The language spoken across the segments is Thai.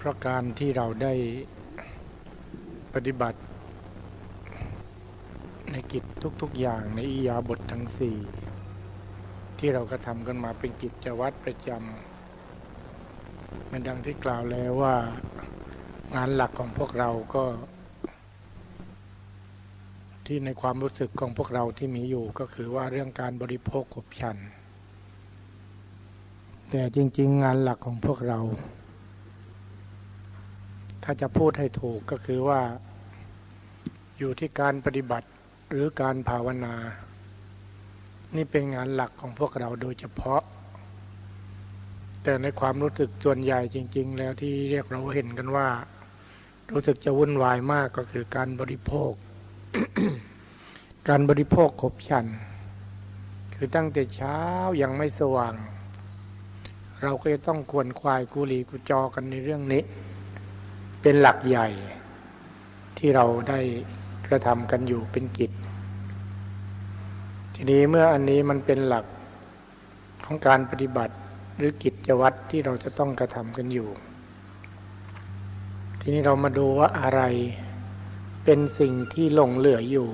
เพราะการที่เราได้ปฏิบัติในกิจทุกๆอย่างในอิยาบททั้งสี่ที่เรากระทำกันมาเป็นกิจวัตรประจำมันดังที่กล่าวแล้วว่างานหลักของพวกเราก็ ที่ในความรู้สึกของพวกเราที่มีอยู่ก็คือว่าเรื่องการบริโภคขบฉัน แต่จริง ๆ งานหลักของพวกเรา ถ้าจะพูดให้ถูกก็คือว่า อยู่ที่การปฏิบัติหรือการภาวนา นี่เป็นงานหลักของพวกเราโดยเฉพาะ แต่ในความรู้สึกส่วนใหญ่จริง ๆ แล้วที่เรียกเราเห็นกันว่า รู้สึกจะวุ่นวายมากก็คือการบริโภค การบริโภคขบฉัน คือตั้งแต่เช้ายังไม่สว่าง เราก็จะต้องควนควายกุลีกุจอกันในเรื่องนี้ เป็นหลักใหญ่ ที่เราได้กระทำกันอยู่เป็นกิจ ทีนี้เมื่ออันนี้มันเป็นหลักของการปฏิบัติหรือกิจวัตรที่เราจะต้องกระทำกันอยู่ ทีนี้เรามาดูว่าอะไรเป็นสิ่งที่หลงเหลืออยู่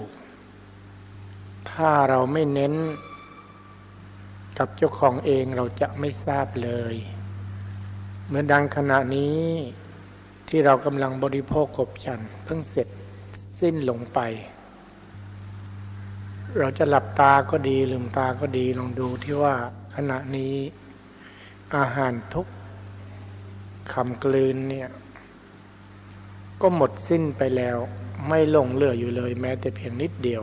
ถ้าเราไม่เน้นกับเจ้าของเองเราจะไม่ทราบเลย เหมือนดังขณะนี้ ที่เรากำลังบริโภคกบฉันเพิ่งเสร็จสิ้นลงไป เราจะหลับตาก็ดีลืมตาก็ดีลองดูที่ว่าขณะนี้อาหารทุกคำกลืนเนี่ย ก็หมดสิ้นไปแล้ว ไม่ลงเหลืออยู่เลยแม้แต่เพียงนิดเดียว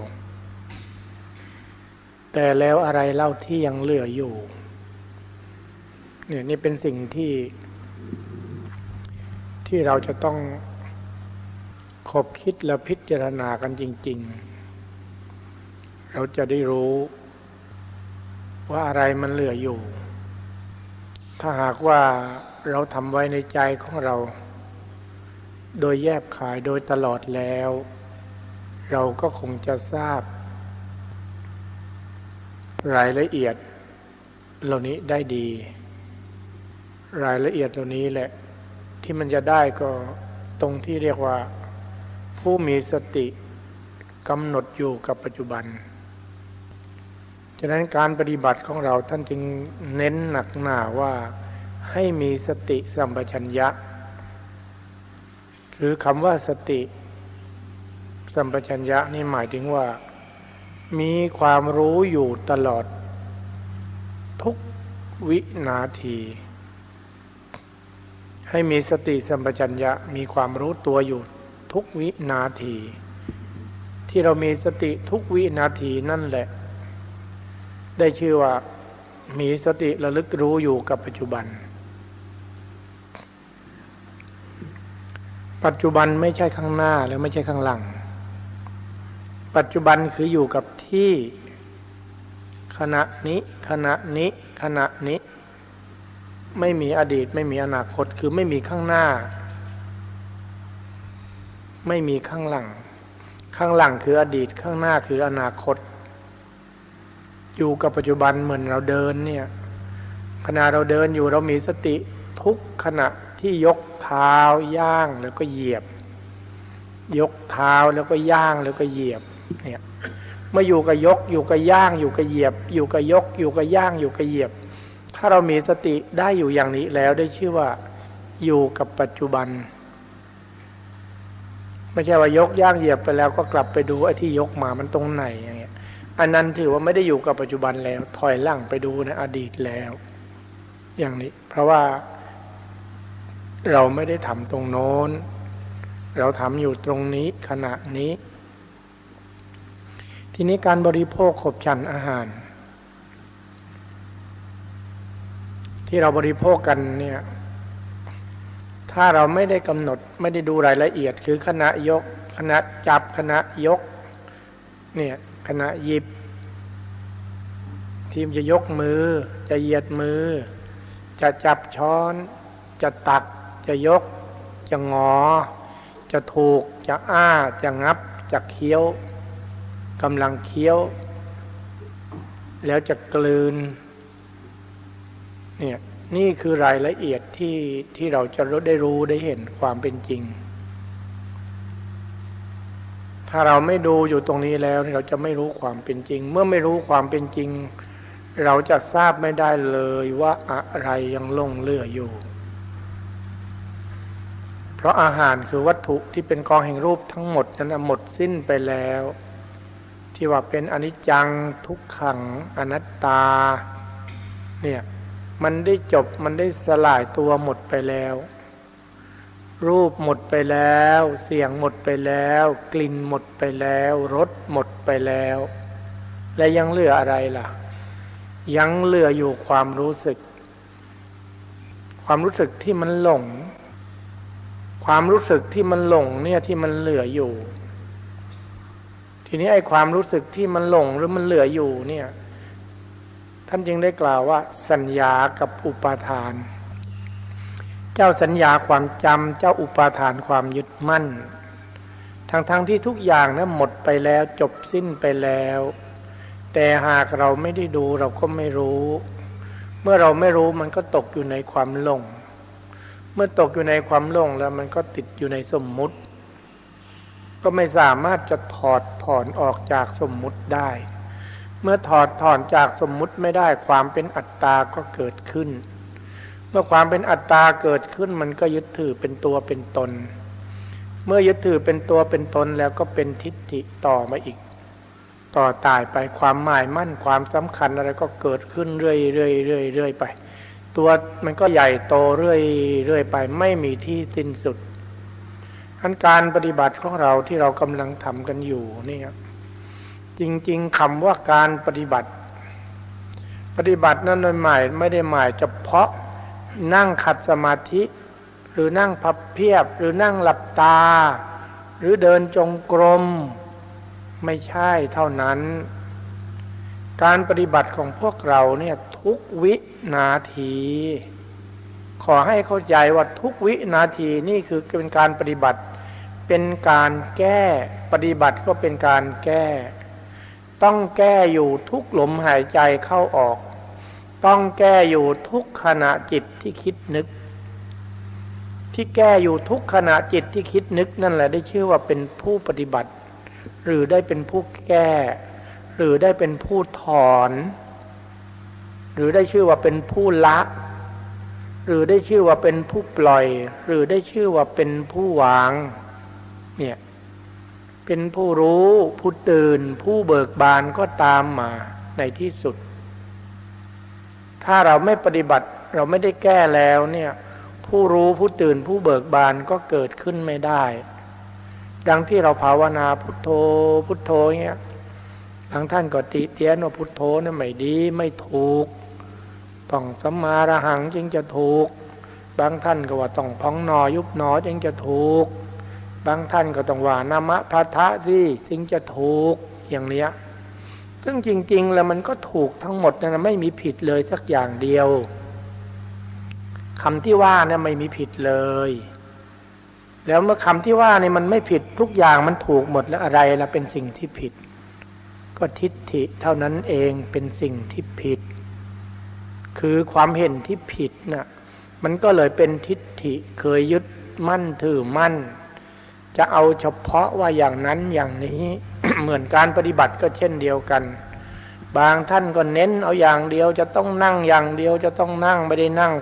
แต่แล้วอะไรเล่าที่ยังเหลืออยู่ เนี่ยนี่เป็นสิ่งที่ ที่เราจะต้องคบคิดและพิจารณากันจริง ๆ เราจะได้รู้ ว่าอะไรมันเหลืออยู่ ถ้าหากว่าเราทำไว้ในใจของเรา โดยแยบขายโดยตลอดแล้ว เราก็คงจะทราบ รายละเอียดเหล่านี้ได้ดี รายละเอียดเหล่านี้แหละ ที่มันจะได้ก็ตรงที่เรียกว่า ผู้มีสติกำหนดอยู่กับปัจจุบัน ฉะนั้นการปฏิบัติของเราท่านจึงเน้นหนักหนาว่าให้มีสติสัมปชัญญะ คือคำว่าสติ สัมปชัญญะนี่หมายถึงว่า มีความรู้อยู่ตลอด ทุกวินาที ให้มีสติสัมปชัญญะมีความรู้ตัวอยู่ทุกวินาที ที่เรามีสติทุกวินาทีนั่นแหละ ได้ชื่อว่ามีสติระลึกรู้อยู่กับปัจจุบัน ปัจจุบันไม่ใช่ข้างหน้าและไม่ใช่ข้างหลัง ปัจจุบันคืออยู่กับที่ขณะนี้ขณะนี้ขณะนี้ ไม่มีอดีต ไม่มีอนาคตคือไม่มีข้างหน้า ไม่มีข้างหลัง ข้างหลังคืออดีตข้างหน้าคืออนาคต อยู่กับปัจจุบันเหมือนเราเดินเนี่ยขณะเราเดินอยู่เรามีสติทุกขณะที่ยกเท้าย่างแล้วก็เหยียบ ยกเท้าแล้วก็ย่างแล้วก็เหยียบเนี่ยเมื่ออยู่กับยกอยู่กับย่างอยู่กับเหยียบ อยู่กับยกอยู่กับย่างอยู่กับเหยียบ ถ้าเรามีสติได้อยู่อย่างนี้แล้วได้ชื่อว่าอยู่กับปัจจุบัน ไม่ใช่ว่ายกย่างเหยียบไปแล้วก็กลับไปดูไอ้ที่ยกมามันตรงไหนอย่างเงี้ย อันนั้นถือว่าไม่ได้อยู่กับปัจจุบันแล้ว ถอยหลังไปดูในอดีตแล้ว อย่างนี้ เพราะว่าเราไม่ได้ทำตรงโน้น เราทำอยู่ตรงนี้ขณะนี้ ทีนี้การบริโภคขบฉันอาหาร ที่เราบริโภคกันเนี่ยถ้าเราไม่ได้กำหนดไม่ได้ดูรายละเอียด คือขณะยกขณะจับขณะยกเนี่ยขณะหยิบ ทีมจะยกมือ จะเหยียดมือ จะจับช้อน จะตัก จะยก จะงอ จะถูก จะอ้า จะงับ จะเคี้ยวกำลังเคี้ยว แล้วจะกลืน เนี่ยนี่คือรายละเอียดที่ที่เราจะได้รู้ได้เห็นความเป็นจริง ถ้าเราไม่ดูอยู่ตรงนี้แล้วเราจะไม่รู้ความเป็นจริง เมื่อไม่รู้ความเป็นจริง เราจะทราบไม่ได้เลยว่าอะไรยังลงเหลืออยู่ เพราะอาหารคือวัตถุที่เป็นกองแห่งรูปทั้งหมดนั้นหมดสิ้นไปแล้ว ที่ว่าเป็นอนิจจังทุกขังอนัตตา เนี่ย มันได้จบมันได้สลายตัวหมดไปแล้ว รูปหมดไปแล้ว เสียงหมดไปแล้ว กลิ่นหมดไปแล้วรสหมดไปแล้ว และยังเหลืออะไรล่ะ ยังเหลืออยู่ความรู้สึก ความรู้สึกที่มันหลง ความรู้สึกที่มันหลงเนี่ยที่มันเหลืออยู่ ทีนี้ไอ้ความรู้สึกที่มันหลงหรือมันเหลืออยู่เนี่ย ท่านจึงได้กล่าวว่า สัญญากับอุปาทาน เจ้าสัญญาความจำเจ้าอุปาทานความยึดมั่น ทั้งๆทที่ทุกอย่างนะั้นหมดไปแล้วจบสิ้นไปแล้ว แต่หากเราไม่ได้ดูเราก็ไม่รู้ เมื่อเราไม่รู้มันก็ตกอยู่ในความหลง เมื่อตกอยู่ในความหลงแล้วมันก็ติดอยู่ในสมมุติ ก็ไม่สามารถจะถอดถอนออกจากสมมุติได้ เมื่อถอดถอนจากสมมุติไม่ได้ความเป็นอัตตาก็เกิดขึ้น เมื่อความเป็นอัตตาเกิดขึ้นมันก็ยึดถือเป็นตัวเป็นตน เมื่อยึดถือเป็นตัวเป็นตนแล้วก็เป็นทิฏฐิต่อมาอีก ต่อตายไปความหมายมั่นความสำคัญอะไรก็เกิดขึ้นเรื่อยเรื่อยเรื่อยเรื่อยไป ตัวมันก็ใหญ่โตเรื่อยเรื่อยไป ไม่มีที่สิ้นสุดอันการปฏิบัติของเราที่เรากำลังทำกันอยู่นี่ครับ จริงๆคำว่าการปฏิบัติ ปฏิบัตินั้นหมายไม่ได้หมายเฉพาะนั่งขัดสมาธิ หรือนั่งพับเพียบ หรือนั่งหลับตา หรือเดินจงกรม ไม่ใช่เท่านั้น การปฏิบัติของพวกเราเนี่ยทุกวินาที ขอให้เข้าใจว่าทุกวินาทีนี่คือเป็นการปฏิบัติ เป็นการแก้ปฏิบัติก็เป็นการแก้ ต้องแก้อยู่ทุกลมหายใจเข้าออก ต้องแก้อยู่ทุกขณะจิตที่คิดนึก ที่แก้อยู่ทุกขณะจิตที่คิดนึกนั่นแหละได้ชื่อว่าเป็นผู้ปฏิบัติ หรือได้เป็นผู้แก้ หรือได้เป็นผู้ถอน หรือได้ชื่อว่าเป็นผู้ละ หรือได้ชื่อว่าเป็นผู้ปล่อย หรือได้ชื่อว่าเป็นผู้วาง เป็นผู้รู้ผู้ตื่น ผู้เบิกบานก็ตามมาในที่สุด ถ้าเราไม่ปฏิบัติเราไม่ได้แก้แล้วเนี่ย ผู้รู้ผู้ตื่นผู้เบิกบานก็เกิดขึ้นไม่ได้ ดังที่เราภาวนาพุทโธพุทโธเงี้ยบางท่านก็ติเตียนว่าพุทโธนี่ไม่ดีไม่ถูก ต้องสัมมาระหังจึงจะถูก บางท่านก็ว่าต้องพองนอยุบหนอจึงจะถูก บางท่านก็ต้องว่านามะพัทธะที่จึงจะถูกอย่างเนี้ยซึ่งจริง ๆ แล้วมันก็ถูกทั้งหมดนะไม่มีผิดเลยสักอย่างเดียวคำที่ว่าเนี่ยไม่มีผิดเลย แล้วเมื่อคำที่ว่าเนี่ยมันไม่ผิดทุกอย่างมันถูกหมดแล้วอะไรละเป็นสิ่งที่ผิด ก็ทิฏฐิเท่านั้นเองเป็นสิ่งที่ผิด คือความเห็นที่ผิดนะ่ะมันก็เลยเป็นทิฏฐิเคยยึดมั่นถือมั่น จะเอาเฉพาะว่าอย่างนั้นอย่างนี้เหมือนการปฏิบัติก็เช่นเดียวกัน บางท่านก็เน้นเอาอย่างเดียวจะต้องนั่งอย่างเดียวจะต้องนั่งไม่ได้นั่ง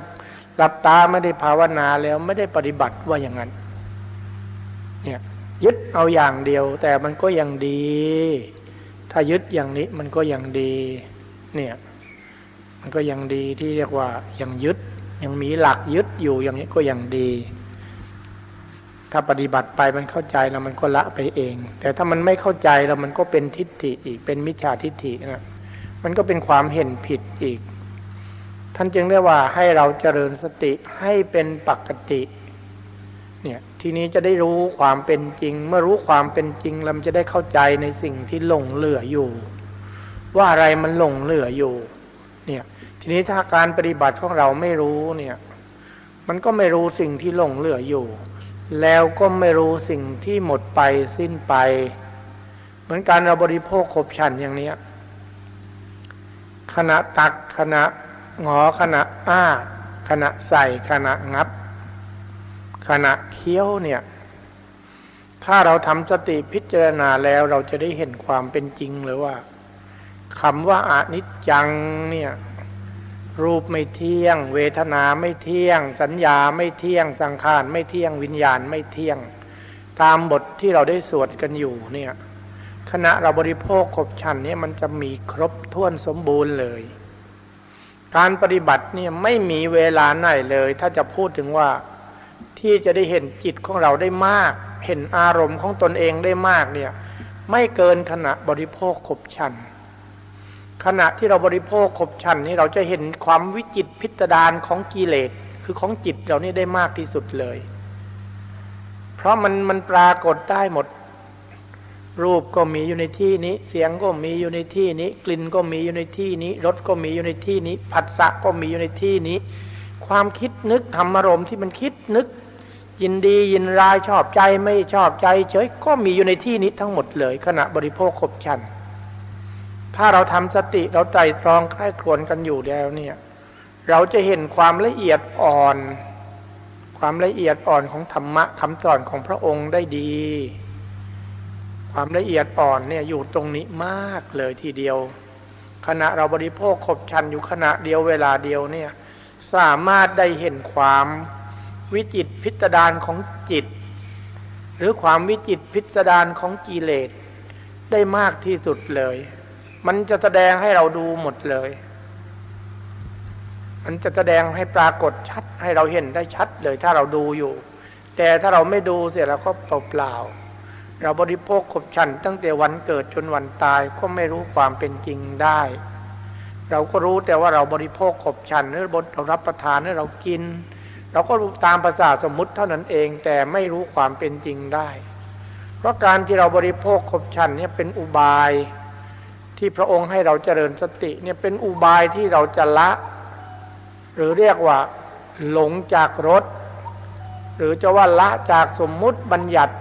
หลับตาไม่ได้ภาวนาแล้วไม่ได้ปฏิบัติว่าอย่างนั้นเนี่ยยึดเอาอย่างเดียว แต่มันก็ยังดี ถ้ายึดอย่างนี้มันก็ยังดีเนี่ยมันก็ยังดีที่เรียกว่ายังยึดยังมีหลักยึดอยู่อย่างนี้ก็ยังดี ถ้าปฏิบัติไปมันเข้าใจแล้วมันก็ละไปเอง แต่ถ้ามันไม่เข้าใจแล้วมันก็เป็นทิฏฐิอีกเป็นมิจฉาทิฏฐินะมันก็เป็นความเห็นผิดอีก ท่านจึงเรียกว่าให้เราเจริญสติให้เป็นปกติเนี่ยทีนี้จะได้รู้ความเป็นจริง เมื่อรู้ความเป็นจริงเราจะได้เข้าใจในสิ่งที่หลงเหลืออยู่ ว่าอะไรมันหลงเหลืออยู่เนี่ยทีนี้ถ้าการปฏิบัติของเราไม่รู้เนี่ยมันก็ไม่รู้สิ่งที่หลงเหลืออยู่ แล้วก็ไม่รู้สิ่งที่หมดไปสิ้นไป เหมือนการเราบริโภคขบฉันอย่างนี้ขณะตักขณะหงอขณะอ้า ขณะใส่ขณะงับ ขณะเคี้ยวเนี่ย ถ้าเราทำสติพิจารณาแล้วเราจะได้เห็นความเป็นจริงเลยว่าคำว่าอานิจจังเนี่ย รูปไม่เที่ยง เวทนาไม่เที่ยง สัญญาไม่เที่ยง สังขารไม่เที่ยงวิญญาณไม่เที่ยง ตามบทที่เราได้สวดกันอยู่เนี่ยขณะเราบริโภคขบฉันเนี่ยมันจะมีครบถ้วนสมบูรณ์เลย การปฏิบัติเนี่ยไม่มีเวลาไหนเลย ถ้าจะพูดถึงว่าที่จะได้เห็นจิตของเราได้มาก เห็นอารมณ์ของตนเองได้มากเนี่ยไม่เกินขณะบริโภคขบฉัน ขณะที่เราบริโภคขบฉันนี้เราจะเห็นความวิจิตพิสดารของกิเลสคือของจิตเรานี่ได้มากที่สุดเลย เพราะมันมันปรากฏได้หมด รูปก็มีอยู่ในที่นี้ เสียงก็มีอยู่ในที่นี้ กลิ่นก็มีอยู่ในที่นี้รสก็มีอยู่ในที่นี้ผัสสะก็มีอยู่ในที่นี้ ความคิดนึกธรรมารมณ์ที่มันคิดนึก ยินดียินรายชอบใจไม่ชอบใจ เฉยก็มีอยู่ในที่นี้ทั้งหมดเลย ขณะบริโภคขบฉัน ถ้าเราทำสติเราใจตรองค่ายครวนกันอยู่แล้วเนี่ย เราจะเห็นความละเอียดอ่อน ความละเอียดอ่อนของธรรมะคำสอนของพระองค์ได้ดี ความละเอียดอ่อนเนี่ยอยู่ตรงนี้มากเลยทีเดียว ขณะเราบริโภคขบชันอยู่ขณะเดียวเวลาเดียวเนี่ยสามารถได้เห็นความวิจิตพิสดารของจิต หรือความวิจิตพิสดารของกิเลสได้มากที่สุดเลย มันจะแสดงให้เราดูหมดเลย มันจะแสดงให้ปรากฏชัดให้เราเห็นได้ชัดเลย ถ้าเราดูอยู่ แต่ถ้าเราไม่ดูเสียแล้วก็เปล่าๆเราบริโภคขบฉันตั้งแต่วันเกิดจนวันตายก็ไม่รู้ความเป็นจริงได้ เราก็รู้แต่ว่าเราบริโภคขบฉันหรือบเรารับประทานหรือเรากิน เราก็รู้ตามภาษาสมมุติเท่านั้นเองแต่ไม่รู้ความเป็นจริงได้ เพราะการที่เราบริโภคขบฉันเนี่ยเป็นอุบาย ที่พระองค์ให้เราเจริญสติเนี่ยเป็นอุบายที่เราจะละ หรือเรียกว่า หลงจากรถหรือจะว่าละจากสมมุติบัญญัติ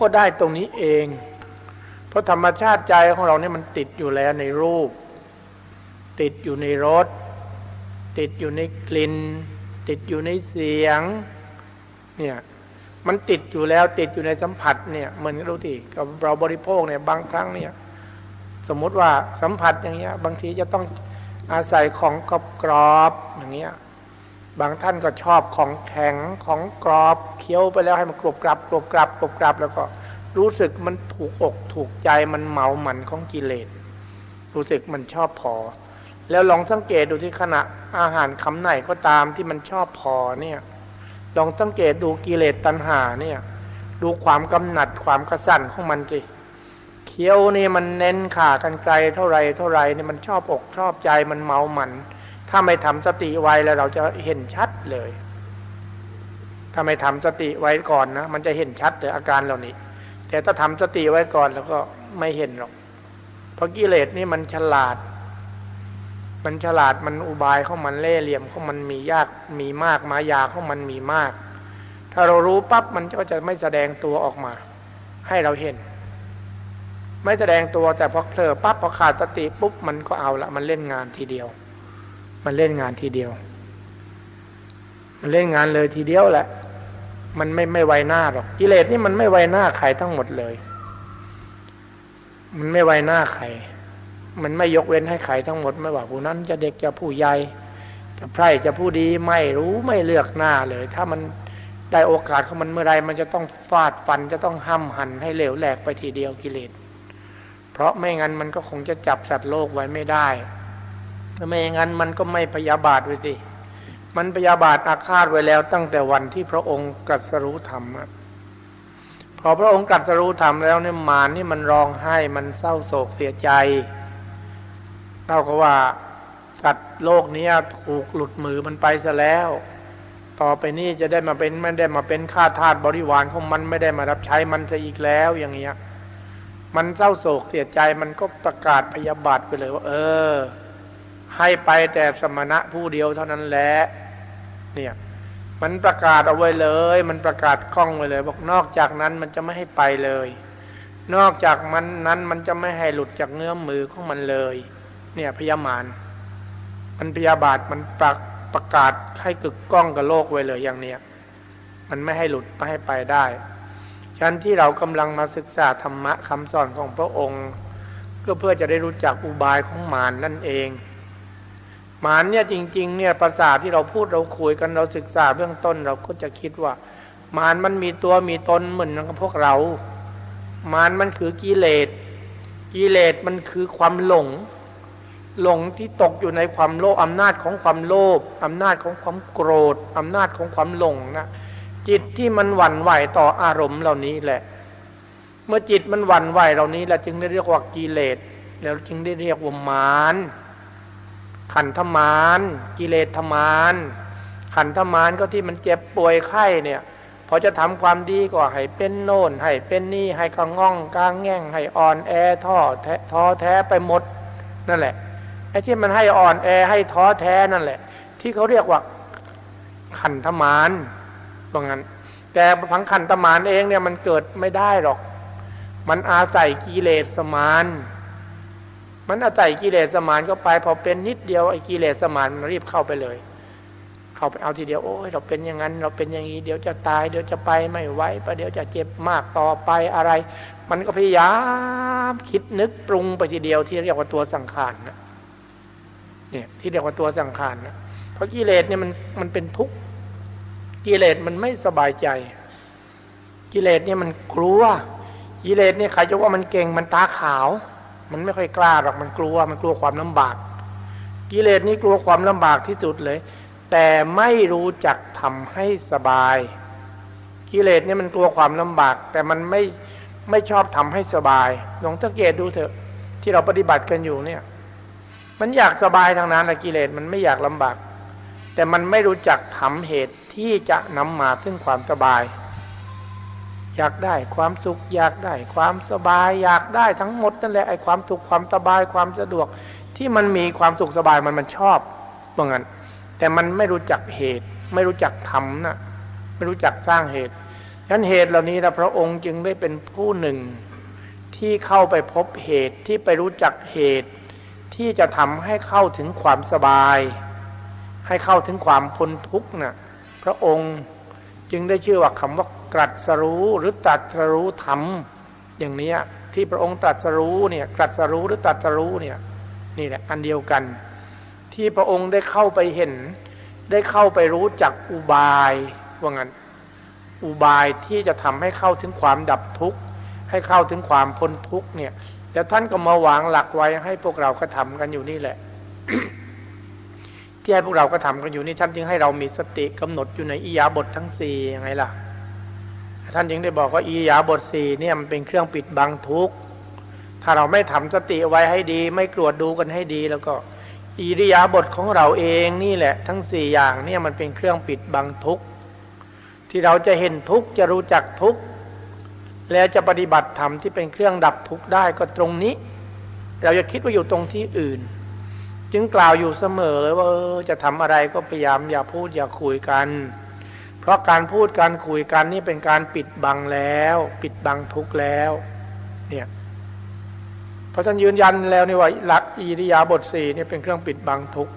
ก็ได้ตรงนี้เอง เพราะธรรมชาติใจของเราเนี่ยมันติดอยู่แล้วในรูป ติดอยู่ในรสติดอยู่ในกลิ่น ติดอยู่ในเสียงเนี่ยมันติดอยู่แล้วติดอยู่ในสัมผัสเนี่ยเหมือนรู้ที่กับเราบริโภคเนี่ยบางครั้งเนี่ย สมมุติว่าสัมผัสอย่างเงี้ย บางทีจะต้องอาศัยของกรอบกรอบอย่างเงี้ยบางท่านก็ชอบของแข็งของกรอบเคี้ยวไปแล้วให้มันกรอบกรับกรอบกรับกรอบกรับแล้วก็รู้สึกมันถูกอกถูกใจมันเหมาหมันของกิเลสรู้สึกมันชอบพอ แล้วลองสังเกตดูที่ขณะอาหารคำไหนก็ตามที่มันชอบพอเนี่ยลองสังเกตดูกิเลสตัณหาเนี่ยดูความกำหนัดความกระสั่นของมันสิ เคี้ยวนี่มันเน้นขากันไกลเท่าไรเท่าไรนี่มันชอบอกชอบใจมันเมาหมัน ถ้าไม่ทำสติไว้แล้วเราจะเห็นชัดเลย ถ้าไม่ทำสติไว้ก่อนนะมันจะเห็นชัดเลยอาการเหล่านี้ แต่ถ้าทำสติไว้ก่อนแล้วก็ไม่เห็นหรอก เพราะกิเลสนี่มันฉลาด มันฉลาดมันอุบายของมันเล่เหลี่ยมของมันมียากมีมากมายาของมันมีมาก ถ้าเรารู้ปั๊บมันก็จะไม่แสดงตัวออกมา ให้เราเห็น ไม่แสดงตัวแต่พอเผลอปั๊บพอขาดสติปุ๊บมันก็เอาละมันเล่นงานทีเดียว มันเล่นงานทีเดียว มันเล่นงานเลยทีเดียวแหละ มันไม่ไม่ไวหน้าหรอกกิเลสนี่มันไม่ไวหน้าใครทั้งหมดเลย มันไม่ไวหน้าใครมันไม่ยกเว้นให้ใครทั้งหมดไม่ว่าผู้นั้นจะเด็กจะผู้ใหญ่จะไพร่จะผู้ดีไม่รู้ไม่เลือกหน้าเลย ถ้ามันได้โอกาสของมันเมื่อไรมันจะต้องฟาดฟันจะต้องห้ำหันให้เหลวแหลกไปทีเดียวกิเลส เพราะไม่งั้นมันก็คงจะจับสัตว์โลกไว้ไม่ได้ไม่งั้นมันก็ไม่พยาบาทไว้สิ มันพยาบาทอาฆาตไว้แล้ว ตั้งแต่วันที่พระองค์กัสรู้ธรรมพอพระองค์กัสรู้ธรรมแล้วเนี่ยมารนี่มันร้องไห้มันเศร้าโศกเสียใจเท่ากับว่าสัตว์โลกนี้ถูกหลุดมือมันไปซะแล้ว ต่อไปนี้จะได้มาเป็นไม่ได้มาเป็นข้าทาสบริวารของมันไม่ได้มารับใช้มันจะอีกแล้วอย่างเงี้ย มันเศร้าโศกเสียใจมันก็ประกาศพยาบาทไปเลยว่า เออ ให้ไปแต่สมณะผู้เดียวเท่านั้นแหละเนี่ย มันประกาศเอาไว้เลย มันประกาศคล้องไว้เลย บอกนอกจากนั้นมันจะไม่ให้ไปเลย นอกจากมันนั้นมันจะไม่ให้หลุดจากเงื้อมมือของมันเลย เนี่ยพยามารมันพยาบาทมันประประกาศให้กึกก้องกับโลกไว้เลยอย่างเนี้ยมันไม่ให้หลุดไม่ให้ไปได้ ฉะนั้นที่เรากำลังมาศึกษาธรรมะคำสอนของพระองค์ ก็เพื่อจะได้รู้จักอุบายของมารนนั่นเองมารเนี่ยจริง ๆ เนี่ยภาษาที่เราพูดเราคุยกันเราศึกษาเบื้องต้นเราก็จะคิดว่ามารมันมีตัวมีตนเหมือนกับพวกเรา มารมันคือกิเลสกิเลสมันคือความหลง หลงที่ตกอยู่ในความโลภอำนาจของความโลภอำนาจของความโกรธอำนาจของความหลงนะ จิตที่มันหวั่นไหวต่ออารมณ์เหล่านี้แหละ เมื่อจิตมันหวั่นไหวเหล่านี้เราจึงได้เรียกว่ากิเลสแล้วจึงได้เรียกว่ามารขันธมารกิเลสธมารขันธมารก็ที่มันเจ็บป่วยไข้เนี่ยพอจะทำความดีก็ให้เป็นโน่นให้เป็นนี่ให้กระง่องกางแง่งให้อ่อนแอท้อแท้ท้อแท้ไปหมดนั่นแหละไอ้ที่มันให้อ่อนแอให้ท้อแท้นั่นแหละ ที่เขาเรียกว่าขันธมาร ว่างั้น แต่พังขันธมารเองเนี่ยมันเกิดไม่ได้หรอก มันอาศัยกิเลสสมาน มันอาศัยกิเลสสมานก็ไปพอเป็นนิดเดียวไอ้กิเลสสมานมันรีบเข้าไปเลย เข้าไปเอาทีเดียวโอ้ยเราเป็นอย่างนั้น เราเป็นอย่างนี้เดี๋ยวจะตายเดี๋ยวจะไปไม่ไหวประเดี๋ยวจะเจ็บมากต่อไปอะไร มันก็พยายามคิดนึกปรุงไปทีเดียวที่เรียกว่าตัวสังขารนะเนี่ยที่เรียกว่าตัวสังขารนะเพราะกิเลสเนี่ยมันมันเป็นทุกข์ กิเลสมันไม่สบายใจ กิเลสเนี่ยมันกลัว กิเลสเนี่ยใครจะว่ามันเก่งมันตาขาว มันไม่ค่อยกล้าหรอกมันกลัว มันกลัวความลำบาก กิเลสนี้กลัวความลำบากที่สุดเลย แต่ไม่รู้จักทำให้สบาย กิเลสเนี่ยมันกลัวความลำบาก แต่มันไม่ไม่ชอบทำให้สบายลองสังเกตดูเถอะ ที่เราปฏิบัติกันอยู่เนี่ยมันอยากสบายทางนั้นแหะกิเลสมันไม่อยากลำบาก แต่มันไม่รู้จักทำเหตุ ที่จะนำมาถึงความสบาย อยากได้ความสุข อยากได้ความสบาย อยากได้ทั้งหมดนั่นแหละไอ้ความสุขความสบายความสะดวก ที่มันมีความสุขสบายมันมันชอบว่างั้นแต่มันไม่รู้จักเหตุ ไม่รู้จักทำนะไม่รู้จักสร้างเหตุฉะนั้นเหตุเหล่านี้นะพระองค์จึงได้เป็นผู้หนึ่ง ที่เข้าไปพบเหตุที่ไปรู้จักเหตุ ที่จะทำให้เข้าถึงความสบาย ให้เข้าถึงความพ้นทุกข์นะ่ะ ระองค์ จึงได้ชื่อว่าคำว่าตรัสรู้หรือตรัสรู้ธรรมอย่างนี้ที่พระองค์ตรัสรู้เนี่ยตรัสรู้หรือตรัสรู้เนี่ยนี่แหละอันเดียวกัน ที่พระองค์ได้เข้าไปเห็น ได้เข้าไปรู้จักอุบายว่างั้นอุบายที่จะทำให้เข้าถึงความดับทุกข์ให้เข้าถึงความพ้นทุกข์เนี่ยแล้วท่านก็มาวางหลักไว้ให้พวกเราก็ทำกันอยู่นี่แหละ ที่ให้พวกเราก็ทำกันอยู่นี่ท่านจึงให้เรามีสติกำหนดอยู่ในอิยาบททั้งสี่ยังไงล่ะ ท่านยังได้บอกว่าอิยาบทสี่เนี่ยมันเป็นเครื่องปิดบังทุกข์ถ้าเราไม่ทำสติไว้ให้ดี ไม่กรวดดูกันให้ดี แล้วก็อิริยาบทของเราเองนี่แหละ ทั้งสี่อย่างเนี่ยมันเป็นเครื่องปิดบังทุกข์ที่เราจะเห็นทุกข์จะรู้จักทุกข์แล้วจะปฏิบัติธรรมที่เป็นเครื่องดับทุกข์ได้ก็ตรงนี้ เราจะคิดว่าอยู่ตรงที่อื่น จึงกล่าวอยู่เสมอเลยว่าจะทำอะไรก็พยายามอย่าพูดอย่าคุยกัน เพราะการพูดการคุยกันนี่เป็นการปิดบังแล้ว ปิดบังทุกแล้วเนี่ยเพราะท่านยืนยันแล้วนี่ว่าหลักอิริยาบถสี่นี่เป็นเครื่องปิดบังทุก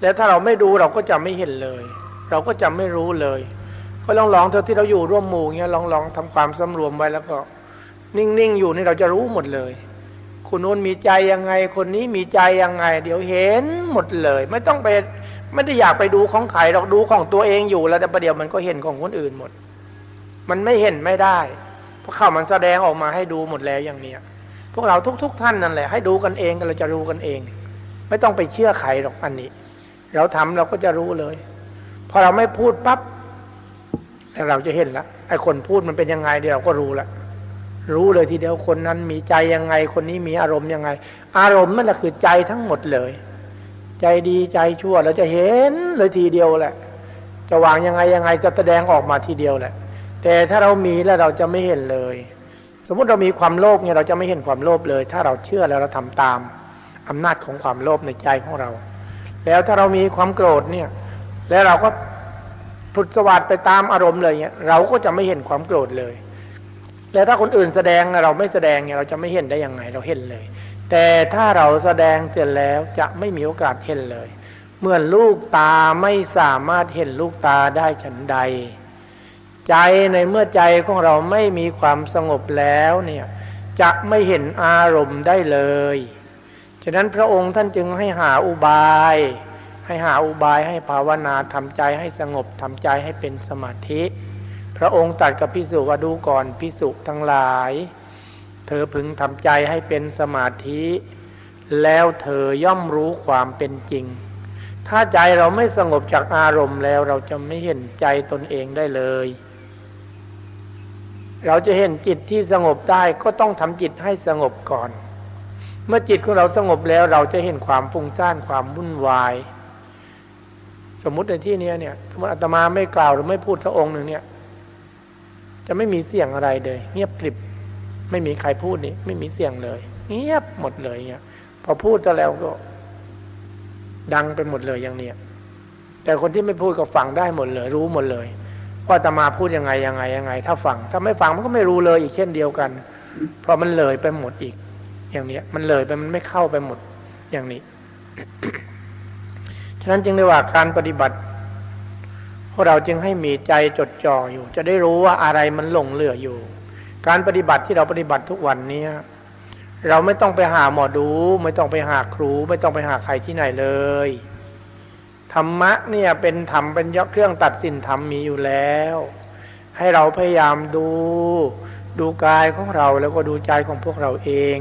แล้วถ้าเราไม่ดูเราก็จะไม่เห็นเลย เราก็จะไม่รู้เลย ก็ลองลองเธอที่เราอยู่ร่วมหมู่เงี้ยลองลองทำความสำรวมไว้แล้วก็ นิ่งๆอยู่นี่เราจะรู้หมดเลย คนนู้นมีใจยังไง คนนี้มีใจยังไง เดี๋ยวเห็นหมดเลย ไม่ต้องไปไม่ได้อยากไปดูของใครหรอกดูของตัวเองอยู่แล้วแต่ประเดี๋ยวมันก็เห็นของคนอื่นหมด มันไม่เห็นไม่ได้ เพราะเขามันแสดงออกมาให้ดูหมดแล้วอย่างเนี้ยพวกเราทุกๆท่านนั่นแหละให้ดูกันเองเราจะรู้กันเอง ไม่ต้องไปเชื่อใครหรอกอันนี้ เราทำเราก็จะรู้เลย พอเราไม่พูดปั๊บเราจะเห็นละไอ้คนพูดมันเป็นยังไงเดี๋ยวเราก็รู้ละ รู้เลยทีเดียวคนนั้นมีใจยังไง คนนี้มีอารมณ์ยังไง อารมณ์นั่นแหละคือใจทั้งหมดเลย ใจดีใจชั่วเราจะเห็นเลยทีเดียวแหละ จะวางยังไงยังไงจะแสดงออกมาทีเดียวแหละ แต่ถ้าเรามีแล้วเราจะไม่เห็นเลย สมมุติเรามีความโลภเนี่ยเราจะไม่เห็นความโลภเลย ถ้าเราเชื่อแล้วเราทำตามอำนาจของความโลภในใจของเรา แล้วถ้าเรามีความโกรธเนี่ย แล้วเราก็พุทธวัตไปตามอารมณ์เลยเนี่ยเราก็จะไม่เห็นความโกรธเลย แล้วถ้าคนอื่นแสดงเราไม่แสดงเนี่ยเราจะไม่เห็นได้ยังไงเราเห็นเลย แต่ถ้าเราแสดงเสร็จแล้วจะไม่มีโอกาสเห็นเลยเพเมื่อลูกตาไม่สามารถเห็นลูกตาได้ฉันใด ใจในเมื่อใจของเราไม่มีความสงบแล้วเนี่ยจะไม่เห็นอารมณ์ได้เลยฉะนั้นพระองค์ท่านจึงให้หาอุบาย ให้หาอุบายให้ภาวนาทำใจให้สงบทำใจให้เป็นสมาธิ พระองค์ตัดกับพิสุว่าดูก่อนพิสุทั้งหลาย เธอพึงทำใจให้เป็นสมาธิ แล้วเธอย่อมรู้ความเป็นจริง ถ้าใจเราไม่สงบจากอารมณ์แล้วเราจะไม่เห็นใจตนเองได้เลย เราจะเห็นจิตที่สงบได้ก็ต้องทำจิตให้สงบก่อน เมื่อจิตของเราสงบแล้วเราจะเห็นความฟุ้งซ่านความวุ่นวาย สมมติในที่นี้เนี่ยสมมติอาตมาไม่กล่าวหรือไม่พูดสักองค์หนึ่งเนี่ย จะไม่มีเสียงอะไรเลย เงียบกริบ ไม่มีใครพูดนี่ไม่มีเสียงเลย เงียบหมดเลยเนี่ยพอพูดแล้วก็ ดังไปหมดเลยอย่างเนี้ยแต่คนที่ไม่พูดก็ฟังได้หมดเลย รู้หมดเลยว่าตมาพูดยังไงยังไงยังไง ถ้าฟังถ้าไม่ฟังมันก็ไม่รู้เลยอีกเช่นเดียวกัน เพราะมันเลยไปหมดอีก อย่างนี้มันเลยไปมันไม่เข้าไปหมดอย่างนี้ ฉะนั้นจึงได้ว่าการปฏิบัติ วกเราจึงให้มีใจจดจ่ออยู่ จะได้รู้ว่าอะไรมันหลงเหลืออยู่ การปฏิบัติที่เราปฏิบัติทุกวันนี้เราไม่ต้องไปหาหมอดู ไม่ต้องไปหาครู ไม่ต้องไปหาใครที่ไหนเลยธรรมะเนี่ยเป็นธรรมเป็นยเครื่องตัดสินธรรมมีอยู่แล้ว ให้เราพยายามดู ดูกายของเราแล้วก็ดูใจของพวกเราเอง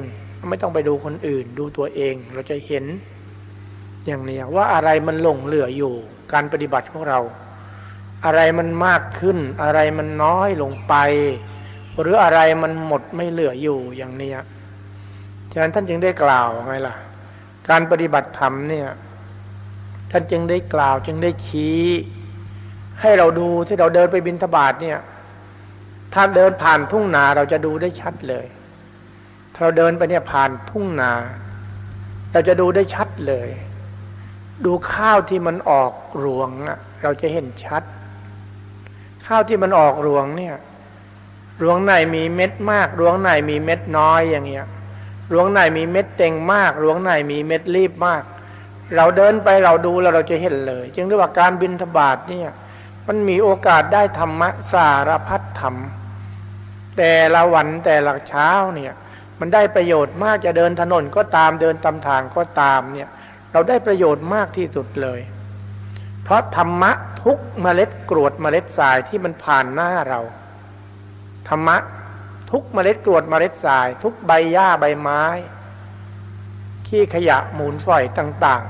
ไม่ต้องไปดูคนอื่น ดูตัวเอง เราจะเห็นอย่างนี้ว่าอะไรมันหลงเหลืออยู่ การปฏิบัติของเรา อะไรมันมากขึ้น อะไรมันน้อยลงไป หรืออะไรมันหมดไม่เหลืออยู่อย่างนี้ฉะนั้นท่านจึงได้กล่าวไงล่ะ การปฏิบัติธรรมเนี่ยท่านจึงได้กล่าวจึงได้ชี้ ให้เราดูที่เราเดินไปบินทบาทเนี่ย ถ้าเดินผ่านทุ่งนาเราจะดูได้ชัดเลยถ้าเราเดินไปเนี่ยผ่านทุ่งนา เราจะดูได้ชัดเลย ดูข้าวที่มันออกรวงอะเราจะเห็นชัด ข้าวที่มันออกรวงเนี่ยรวงไหนมีเม็ดมากรวงไหนมีเม็ดน้อยอย่างเงี้ยรวงไหนมีเม็ดเต็งมากรวงไหนมีเม็ดรีบมาก เราเดินไปเราดูแล้วเราจะเห็นเลย จึงเรียกว่าการบินทบาทเนี่ยมันมีโอกาสได้ธรรมะสารพัดธรรม แต่ละวันแต่ละเช้าเนี่ยมันได้ประโยชน์มากจะเดินถนนก็ตามเดินตามทางก็ตามเนี่ยเราได้ประโยชน์มากที่สุดเลย เพราะธรรมะทุกเมล็ดกรวดเมล็ดทรายที่มันผ่านหน้าเรา ธรรมะทุกเมล็ดกรวดเมล็ดทราย ทุกใบหญ้าใบไม้ ขี้ขยะมูลฝอยต่าง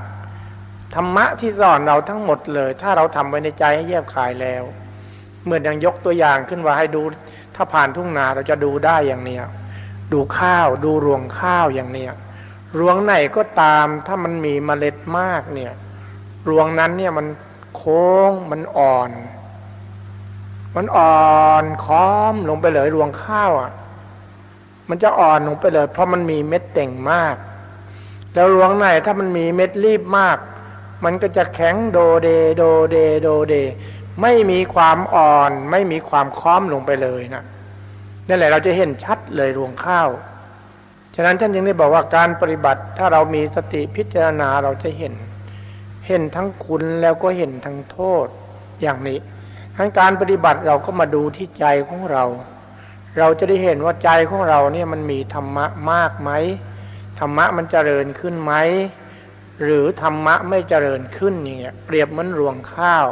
ๆ ธรรมะที่สอนเราทั้งหมดเลย ถ้าเราทำไว้ในใจให้แยบขายแล้วเหมือนอย่างยกตัวอย่างขึ้นว่าให้ดู ถ้าผ่านทุ่งนาเราจะดูได้อย่างเนี้ยดูข้าวดูรวงข้าวอย่างเนี้ยรวงไหนก็ตามถ้ามันมีเมล็ดมากเนี่ย รวงนั้นเนี่ยมัน โค้งมันอ่อน มันอ่อนค้อมลงไปเลยรวงข้าวอะ มันจะอ่อนลงไปเลย เพราะมันมีเม็ดเต่งมาก แล้วรวงไหนถ้ามันมีเม็ดรีบมาก มันก็จะแข็งโดเดโดเดโดเด ไม่มีความอ่อน ไม่มีความค้อมลงไปเลยนะนั่นแหละเราจะเห็นชัดเลยรวงข้าวฉะนั้นท่านจึงได้บอกว่าการปฏิบัติถ้าเรามีสติพิจารณาเราจะเห็น เห็นทั้งคุณแล้วก็เห็นทั้งโทษอย่างนี้ทั้งการปฏิบัติเราก็มาดูที่ใจของเรา เราจะได้เห็นว่าใจของเราเนี่ยมันมีธรรมะมากไหมธรรมะมันเจริญขึ้นไหมหรือธรรมะไม่เจริญขึ้นอย่างเงี้ยเปรียบเหมือนรวงข้าว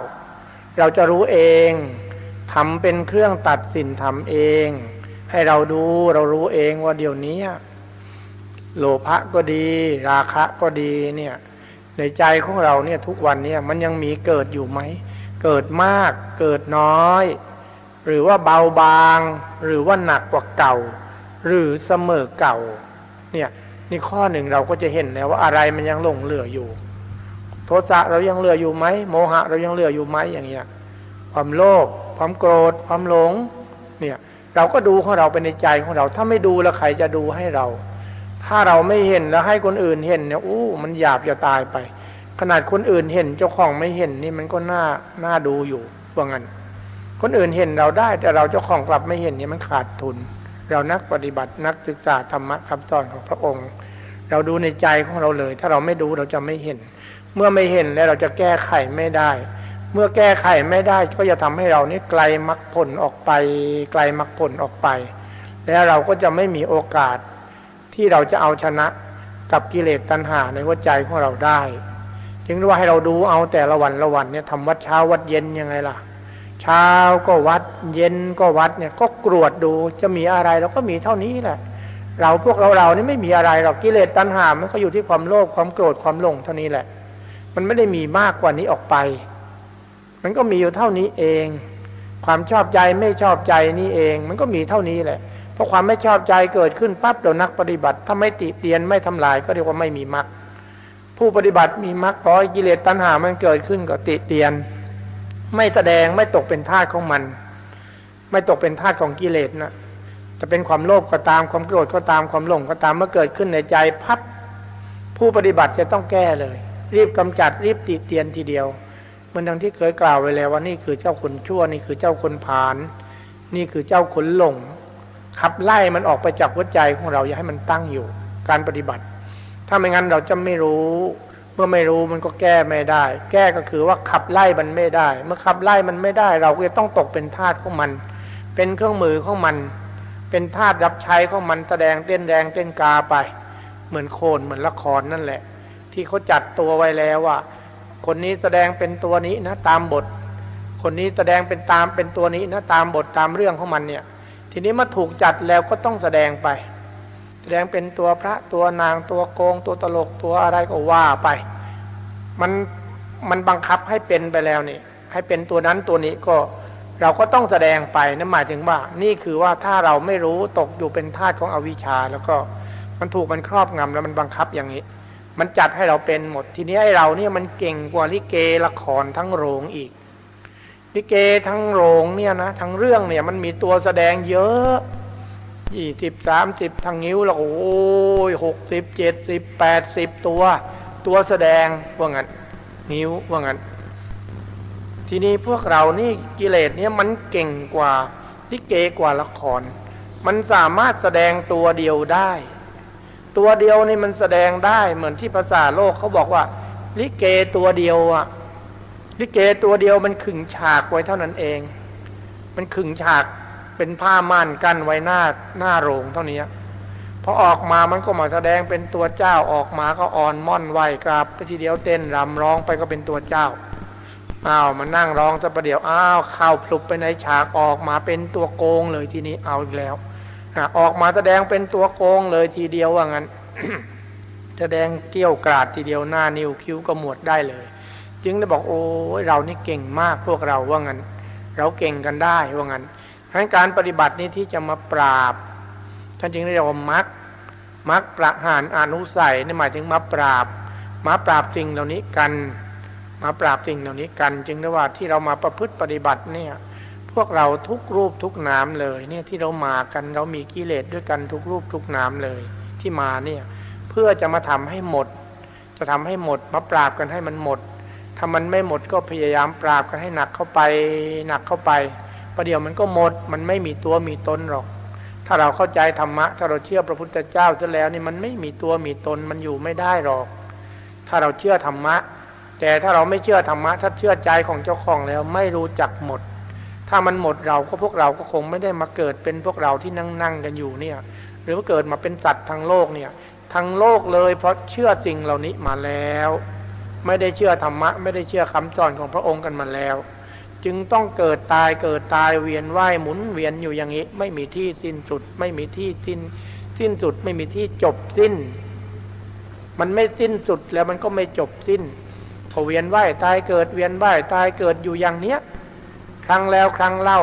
เราจะรู้เองทำเป็นเครื่องตัดสินทำเอง ให้เราดูเรารู้เองว่าเดี๋ยวนี้ โลภะก็ดี ราคะก็ดีเนี่ย ในใจของเราเนี่ยทุกวันเนี่ยมันยังมีเกิดอยู่ไหม เกิดมากเกิดน้อย หรือว่าเบาบาง หรือว่าหนักกว่าเก่า หรือเสมอเก่าเนี่ยนี่ข้อหนึ่งเราก็จะเห็นแล้วว่าอะไรมันยังหลงเหลืออยู่ โทสะเรายังเหลืออยู่ไหมโมหะเรายังเหลืออยู่ไหมอย่างเงี้ยความโลภความโกรธ ความหลงเนี่ยเราก็ดูของเราเป็นในใจของเรา ถ้าไม่ดูแล้วใครจะดูให้เรา ถ้าเราไม่เห็นแล้วให้คนอื่นเห็นเนี่ยอู้มันหยาบจะตายไป ขนาดคนอื่นเห็นเจ้าของไม่เห็นนี่มันก็น่าน่าดูอยู่ว่างั้นคนอื่นเห็นเราได้ แต่เราเจ้าของกลับไม่เห็นนี่มันขาดทุน เรานักปฏิบัตินักศึกษาธรรมะคำสอนของพระองค์ เราดูในใจของเราเลย ถ้าเราไม่ดูเราจะไม่เห็น เมื่อไม่เห็นแล้วเราจะแก้ไขไม่ได้ เมื่อแก้ไขไม่ได้ก็จะทำให้เรานี่ไกลมรรคผลออกไป ไกลมรรคผลออกไป แล้วเราก็จะไม่มีโอกาส ที่เราจะเอาชนะกับกิเลสตัณหาในหัวใจของเราได้ จึงว่าให้เราดูเอาแต่ละวันละวันเนี่ยทำวัดเช้าวัดเย็นยังไงล่ะ เช้าก็วัดเย็นก็วัดเนี่ยก็กรวดดูจะมีอะไรเราก็มีเท่านี้แหละ เราพวกเราเรานี่ไม่มีอะไรหรอกกิเลสตัณหามันก็อยู่ที่ความโลภความโกรธความหลงเท่านี้แหละ มันไม่ได้มีมากกว่านี้ออกไป มันก็มีอยู่เท่านี้เอง ความชอบใจไม่ชอบใจนี่เอง มันก็มีเท่านี้แหละ เพราะความไม่ชอบใจเกิดขึ้นปั๊บเรานักปฏิบัติถ้าไม่ติเตียนไม่ทำลายก็เรียกว่าไม่มีมรรคผู้ปฏิบัติมีมรรคพอกิเลสตัณหามันเกิดขึ้นก็ติเตียน ไม่แสดงไม่ตกเป็นทาสของมัน ไม่ตกเป็นทาสของกิเลสนะจะเป็นความโลภก็ตามความโกรธก็ตามความหลงก็ตามเมื่อเกิดขึ้นในใจพับผู้ปฏิบัติจะต้องแก้เลย รีบกำจัดรีบติเตียนทีเดียวเหมือนดังที่เคยกล่าวไว้แล้วว่านี่คือเจ้าคนชั่วนี่คือเจ้าคนผาน นี่คือเจ้าคนหลง ขับไล่มันออกไปจากหัวใจของเรา อย่าให้มันตั้งอยู่ การปฏิบัติ ถ้าไม่งั้นเราจะไม่รู้ เมื่อไม่รู้มันก็แก้ไม่ได้ แก้ก็คือว่าขับไล่มันไม่ได้ เมื่อขับไล่มันไม่ได้ เราก็จะต้องตกเป็นทาสของมัน เป็นเครื่องมือของมัน เป็นทาสรับใช้ของมันแสดงเต้นแดงเต้นกาไป เหมือนโคนเหมือนละครนั่นแหละ ที่เขาจัดตัวไว้แล้วว่า คนนี้แสดงเป็นตัวนี้นะตามบท คนนี้แสดงเป็นตามเป็นตัวนี้นะตามบทตามเรื่องของมันเนี่ย ทีนี้มาถูกจัดแล้วก็ต้องแสดงไป แสดงเป็นตัวพระตัวนางตัวโกง ตัวตลกตัวอะไรก็ว่าไป มันมันบังคับให้เป็นไปแล้วนี่ ให้เป็นตัวนั้นตัวนี้ก็เราก็ต้องแสดงไปนั่นหมายถึงว่า นี่คือว่าถ้าเราไม่รู้ตกอยู่เป็นทาสของอวิชชา แล้วก็มันถูกมันครอบงำแล้วมันบังคับอย่างนี้ มันจัดให้เราเป็นหมดทีนี้ไอ้เราเนี่ยมันเก่งกว่าลิเกละครทั้งโรงอีก ลิเกทั้งโรงเนี่ยนะทั้งเรื่องเนี่ยมันมีตัวแสดงเยอะยี่สิบสามสิบทางนิ้วแล้วโอ้ยหกสิบเจ็ดสิบแปดสิบตัว ตัวแสดงว่างั้นนิ้วว่างั้น ทีนี้พวกเรานี่กิเลสเนี่ยมันเก่งกว่าลิเกกว่าละคร มันสามารถแสดงตัวเดียวได้ ตัวเดียวนี่มันแสดงได้เหมือนที่ภาษาโลกเขาบอกว่า ลิเกตัวเดียวอะ ลิเกตัวเดียวมันขึงฉากไว้เท่านั้นเอง มันขึงฉากเป็นผ้าม่านกั้นไว้หน้าหน้าโรงเท่านี้พอออกมามันก็มาแสดงเป็นตัวเจ้าออกมาก็อ่อนม่อนไหวกราบไปทีเดียวเต้นรำร้องไปก็เป็นตัวเจ้าอ้าวมานั่งร้องจะประเดี๋ยวอ้าวเข้าพลุบไปในฉากออกมาเป็นตัวโกงเลยทีนี้เอาอีกแล้วออกมาแสดงเป็นตัวโกงเลยทีเดียวว่างั้นแสดงเกี้ยวกราดทีเดียวหน้านิ้วคิ้วก็หมวดได้เลย จึงได้บอกโอ้เรานี่เก่งมากพวกเราว่างั้น เราเก่งกันได้ว่างั้นทั้นการปฏิบัตินี้ที่จะมาปราบ ท่านจึงเรียกว่ามักมักประหารอนุสัยนี่หมายถึงมาปราบ มาปราบสิ่งเหล่านี้กัน มาปราบสิ่งเหล่านี้กัน จึงได้ว่าที่เรามาประพฤติปฏิบัติเนี่ยพวกเราทุกรูปทุกนามเลยเนี่ยที่เรามากันเรามีกิเลสด้วยกันทุกรูปทุกนามเลยที่มาเนี่ยเพื่อจะมาทำให้หมด จะทำให้หมด มาปราบกันให้มันหมดามันไม่หมดก็พยายามปราบกันให้หนักเข้าไปหนักเข้าไปประเดี๋ยวมันก็หมดมันไม่มีตัวมีตนหรอก ถ้าเราเข้าใจธรรมะ ถ้าเราเชื่อพระพุทธเจ้าซะแล้วนี่มันไม่มีตัวมีตนมันอยู่ไม่ได้หรอก ถ้าเราเชื่อธรรมะ แต่ถ้าเราไม่เชื่อธรรมะ ถ้าเชื่อใจของเจ้าของแล้วไม่รู้จักหมด ถ้ามันหมดเราก็พวกเราก็คงไม่ได้มาเกิดเป็นพวกเราที่นั่งนั่งกันอยู่เนี่ย หรือว่าเกิดมาเป็นสัตว์ทางโลกเนี่ยทางโลกเลยเพราะเชื่อสิ่งเหล่านี้มาแล้ว ไม่ได้เชื่อธรรมะ ไม่ได้เชื่อคำสอนของพระองค์กันมาแล้ว จึงต้องเกิดตายเกิดตายเวียนว่ายหมุนเวียนอยู่อย่างนี้ ไม่มีที่สิ้นสุด ไม่มีที่สิ้นสิ้นสุดไม่มีที่จบสิ้น มันไม่สิ้นสุดแล้วมันก็ไม่จบสิ้นพอเวียนว่ายตายเกิดเวียนว่ายตายเกิดอยู่อย่างเนี้ย ครั้งแล้วครั้งเล่า